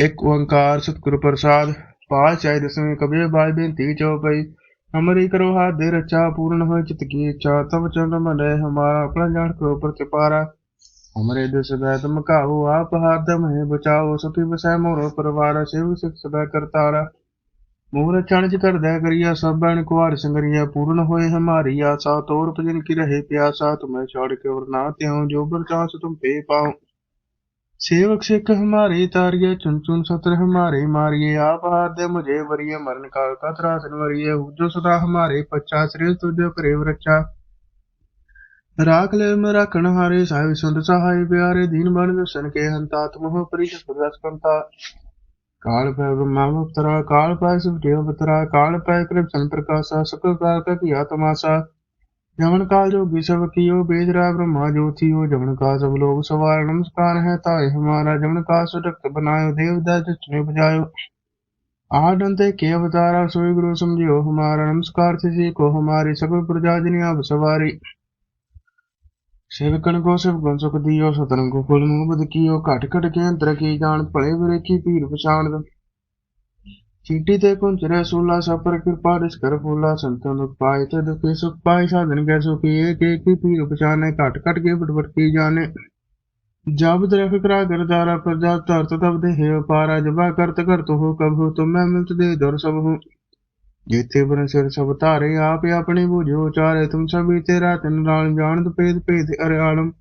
ਇੱਕ ਓੰਕਾਰ ਸਤਿਗੁਰ ਪ੍ਰਸਾਦ ਪਾਤਸ਼ਾਹੀ ਦਸਵੇਂ ਕਬੀਰ ਬਾਈ ਬੇਨਤੀ ਚਉਪਈ ਹਮਰੀ ਕਰੋ ਹਾਥ ਦੇ ਰੱਛਾ, ਪੂਰਨ ਹੋਏ ਚਿਤ ਕੀ ਇੱਛਾ ਤਬ ਚੰਦ ਮਨੇ ਹਮਾਰਾ, ਆਪਣਾ ਜਾਣ ਕਰੋ ਪ੍ਰਤਿਪਾਰਾ ਹਮਰੇ ਦਿਸ ਬੈਤ ਮਕਾਓ ਆਪ ਹਾਥ ਮਹਿ ਬਚਾਓ, ਸਤੀ ਵਸੈ ਮੋਰੋ ਪਰਵਾਰ, ਸਿਵ ਸਿਖ ਸਦਾ ਕਰਤਾਰਾ ਮੂਰ ਚਣਜ ਕਰਦਾ ਕਰੀਆ ਸਭਨ ਕੁਾਰ ਸੰਗਰੀਆ, ਪੂਰਨ ਹੋਏ ਹਮਾਰੀ ਆਸਾ, ਤੋਰ ਭਜਨ ਕੀ ਰਹੇ ਪਿਆਸਾ, ਤੁਮੈ ਛੋੜ ਕੇ ਵਰਨਾ ਤਿਉ, ਜੋ ਬਰਚਾਸ ਤੁਮ ਪੇ ਪਾਉ। सेवक सिख हमारे तारिये चुन चुन सत्र हमारे मारिये आप हाथ दे मुझे वरिये मरण काल का त्रासन वरिये जो सदा हमारे पच्चा श्रेय तुझ करे रक्षा राख ले में राखण हारे साहिब संत सहाय प्यारे दीन बन दर्शन के हंता तुम हो परिषद दस कंता काल पै ब्रह्मा अवतरा काल पै शिव देव अवतरा काल पै कृप सन प्रकाशा सकल काल का ਜਮਨ ਕਾਲ ਜੋਗੀ ਸਭ ਕੀਓ, ਬੇਜ ਰਾ ਬ੍ਰਹਮਾ ਜੋਤੀਓ ਜਮਨ ਕਾ ਸਭ ਲੋਗ ਸਵਾਰ, ਨਮਸਕਾਰ ਹੈ ਤਾਏ ਹਮਾਰਾ, ਜਮਨ ਕਾ ਸੁਰਖਤ ਬਨਾਇਓ, ਦੇਵ ਦਾ ਜਿਸਨੇ ਬਜਾਇਓ ਆਦਨ ਕੇ ਅਵਤਾਰਾ, ਸੋਈ ਗੁਰੂ ਸਮਝਿਓ, ਹਮਾਰਾ ਨਮਸਕਾਰ ਤਿਸੀ ਕੋ ਹਮਾਰੀ ਸਭ ਪ੍ਰਜਾ ਜਨਿ ਆਪ ਸਵਾਰੀ। ਸੇਵਕਣ ਕੋ ਸਿਵ ਗੁਣ ਸੁਖ ਦੀਓ ਸਤਨ ਕੋ ਫੁਲ ਮੂਹ ਬਦ ਕੀਓ, ਘਟ ਘਟ ਕੇ ਅੰਤਰ ਕੀ ਜਾਣ, ਭਲੇ ਬੁਰੇ ਕੀ ਪੀਰ ਪਛਾਣ। ਚੀਟੀ ਤੇ ਕੁੰਜ ਰਸੂਲਾ ਸਫਰ ਕਿਰਪਾ ਰਿਸ ਕਰ ਫੂਲਾ ਸੰਤਾਂ ਨੂੰ ਪਾਏ ਤੇ ਦੁਖੀ ਸੁਖ ਪਾਏ, ਸਾਧਨ ਕੈ ਸੁਖੀ ਏਕ ਏਕ ਕੀ ਪੀਰ ਪਛਾਨੇ ਘਟ ਘਟ ਕੇ ਵਟਵਟ ਕੀ ਜਾਣੇ। ਜਬ ਦਰਖ ਕਰਾ ਗਰਦਾਰਾ ਪ੍ਰਜਾ ਧਰਤ ਤਬ ਦੇ ਹੈ ਪਾਰਾ ਜਬਾ ਕਰਤ ਕਰ ਤੋ ਕਬੂ ਤੁਮ ਮੈਂ ਮਿਲਤ ਦੇ ਦੁਰ ਸਭ ਹੂੰ। ਜਿਤੇ ਬਨ ਸਿਰ ਸਭ ਧਾਰੇ, ਆਪ ਆਪਣੇ ਬੂਝੋ ਚਾਰੇ ਤੁਮ ਸਭੀ ਤੇਰਾ ਤਨ ਨਾਲ ਜਾਣਦ ਭੇਦ ਭੇਦ ਅਰਿਆਲਮ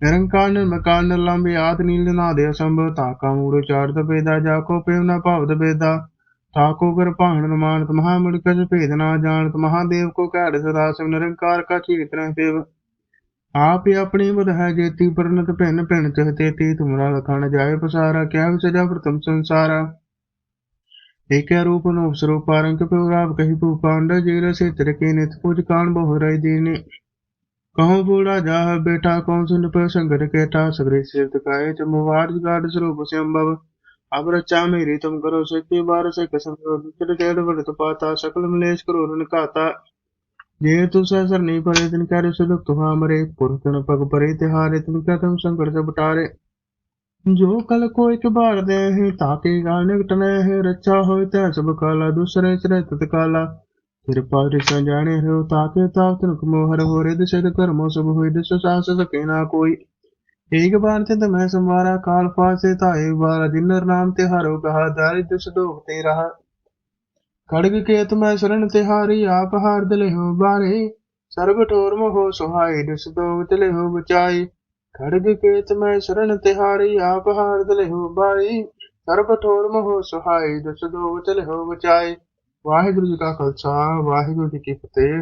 ਨਿਰੰਕਾਰ ਨਿਰਮਕਾਰ ਨਿਰਲੰਬ ਆਦਿ ਨੀਲ ਨਾ ਦੇ ਅਸੰਭਵ ਤਾਕਾ ਮੂੜ ਚਾਰਦ ਪੇਦਾ ਜਾ ਕੋ ਪੇਵ ਨਾ ਭਾਵਦ ਭੇਦਾ। न भावत बेदा ताको कर पाहन मानत महामुड़कस भेद ना जानत महादेव को कैड सदा शिव निरंकार का चीत न सेव आप ही अपनी बुध है जेती परनत भिन्न भिन्न चह तेती तुमरा लखन जाय पसारा क्या सजा प्रथम संसारा एक रूप नो स्वरूप रंग प्रभाव कही भूपांड जीर से तिरके नित पूज कान बहु रई दीने कहो बूढ़ा जाह बेटा कौन सुन पर संगत केटा सगरे सिर दिखाए चमवार गाड स्वरूप से अम्बव अब रचा मेरी तुम करो सत्य बार से कसम करो केड़ बढ़त पाता सकल मलेश करो रन काता जे तु सहसर नहीं पड़े तिन कर सुलुक तुहा मरे पुरतन पग परे तिहारे तिन का तुम संकट से बटारे जो कल को एक बार दे है ताके गाल निकटने है रचा हो तै सब काला दूसरे चरे तत्काला कृपा रिसा जाने हो ताके ताक तुनक मोहर हो रिद सिद कर्मो सब हुई दिस सास सके ना कोई एक बार थे मैं संवारा काल फास से था एक बार जिन्नर नाम ते हारो कहा दारिद सदोक ते रहा खड़ग के मैं शरण ते हारी आप हार दिले हो बारे सर्व ठोर मोह सुहाई दुसदोक तिले हो बचाई खड़ग के मैं शरण ते हारी आप हार दिले हो बारे सर्व ठोर मोह सुहाई दुसदोक तिले हो बचाई वाहिगुरु जी का खालसा वाहिगुरु जी की फतेह